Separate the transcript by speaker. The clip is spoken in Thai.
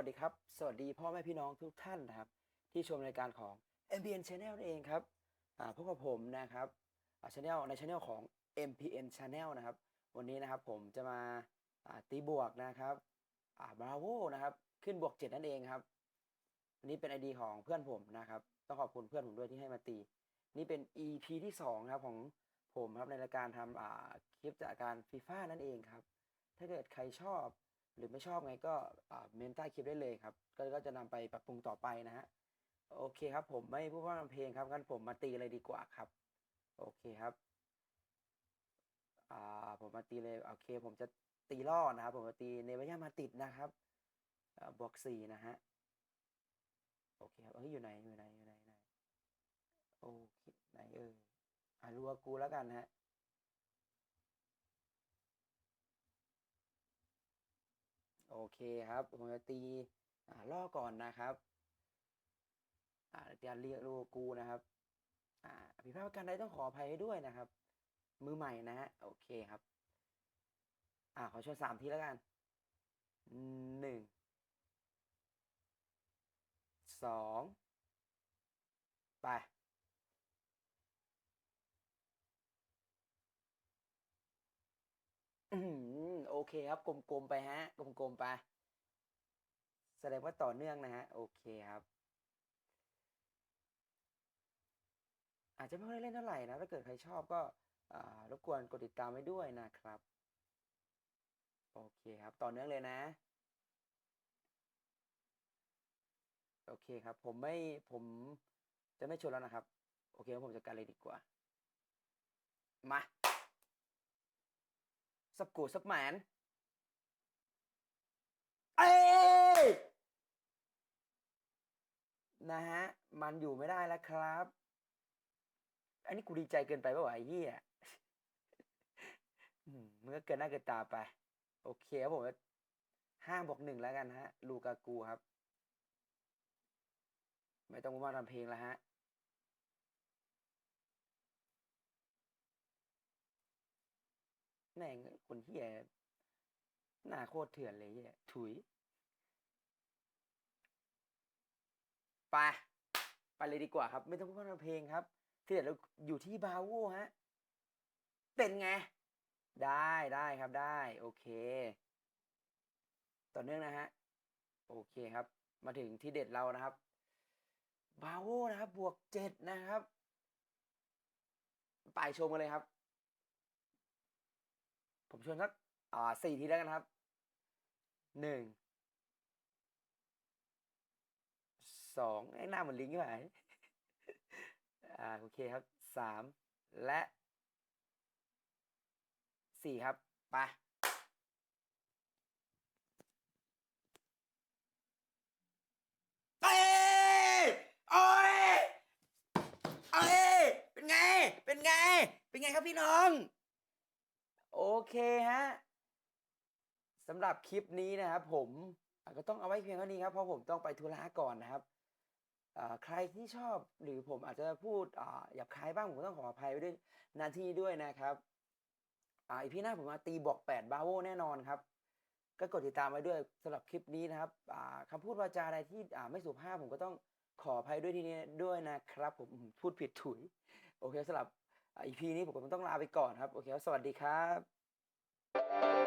Speaker 1: วัสดีครับ สวัสดีพ่อแม่พี่น้องทุกท่านนะครับ ที่ชมรายการของ MPN Channel นั่นเองครับพบกับผมนะครับอ่า channel ใน channel ของ MPN Channel นะครับ วันนี้นะครับผมจะมาตีบวกนะครับอ่าบราโวนะครับ ขึ้นบวกเจ็ดนั่นเองครับอันนี้เป็น ID ของเพื่อนผมนะครับ ต้องขอบคุณเพื่อนผมด้วยที่ให้มาตี นี่เป็น EP ที่สองครับของผมครับในรายการทำคลิปจากการฟีฟ่านั่นเองครับ ถ้าเกิดใครชอบ หรือไม่ชอบไงก็เมนใต้คลิปได้เลยครับ ก็จะนำไปปรับปรุงต่อไปนะฮะโอเคครับผมไม่พูดพร่ำเพลงครับงั้นผมมาตีเลยดีกว่าครับ โอเคครับอ่าผมมาตีเลยโอเค ผมจะตีล่อนะครับ ผมจะตีเนวายามาติดนะครับบวกสี่นะฮะโอเคครับเอ้ยอยู่ไหนอยู่ไหนอยู่ไหนอยู่ไหนโอเคไหนเอ่ยอ่ารัวกูแล้วกันฮะ โอเคครับผมจะตีอ่าล่อก่อนนะครับอ่าเดี๋ยวเรียกลูกกูนะครับอ่าผิดพลาดประการใดต้องขออภัยด้วยนะครับ มือใหม่นะฮะโอเคครับ อ่าขอชวนสามทีแล้วกันหนึ่งสองไป อืมโอ เคครับ กลมๆไปฮะ กลมๆไป แสดงว่าต่อเนื่องนะฮะ โอเคครับ อาจจะไม่ค่อยได้เล่นเท่าไหร่นะ ถ้าเกิดใครชอบก็รบกวนกดติดตามไว้ด้วยนะครับ โอเคครับ ต่อเนื่องเลยนะ โอเคครับ ผมไม่ ผมจะไม่ชนแล้วนะครับ โอเคผมจัดการเลยดีกว่า มาสับกูสับหมนเอ้ย นะฮะ มันอยู่ไม่ได้แล้วครับ อันนี้กูดีใจเกินไปป่าวะไอ้เหี้ยอืมมันก็เกินหน้าเกินตาไป โอเคครับผมห้าบวกหนึ่งแล้วกันฮะ ลูกากูครับ ไม่ต้องมาทำเพลงแล้วฮะแม่งคนเหี้ยหน้าโคตรเถื่อนเลยเหี้ยถุย ไป ไปเลยดีกว่าครับ ไม่ต้องพูดพร่ำเพลงครับ ที่เดี๋ยวเราอยู่ที่บาโวฮะ เป็นไง ได้ได้ครับได้ โอเค ต่อเนื่องนะฮะ โอเคครับ มาถึงที่เด็ดเรานะครับบาโวนะครับ บวกเจ็ดนะครับ ไปชมกันเลยครับ ผมชวนสักอ่าสี่ทีแล้วกันครับหนึ่ง สองไอ้หน้าเหมือนลิงใช่ไหมอ่าโอเคครับสามและสี่ครับไปเอ้ยโอ้ยเอ้ยเป็นไง เป็นไง เป็นไงครับพี่น้อง โอเคฮะสำหรับคลิปนี้นะครับผมอะก็ต้องเอาไว้เพียงเท่านี้ครับเพราะผมต้องไปธุระก่อนนะครับอ่า ใครที่ชอบหรือผมอาจจะพูดอ่าหยาบคายบ้างผมต้องขออภัยไว้ด้วยหนาทีด้วยนะครับอีพีหน้าผมมาตีบอกแปดบาโวแน่นอนครับ ก็กดติดตามไว้ด้วยสำหรับคลิปนี้นะครับอ่าคำพูดวาจาอะไรที่ไม่สุภาพผมก็ต้องขออภัยด้วยทีนี้ด้วยนะครับ ผมพูดผิดถุย โอเคสำหรับอีพีนี้ผมก็ต้องลาไปก่อนครับ โอเคสวัสดีครับ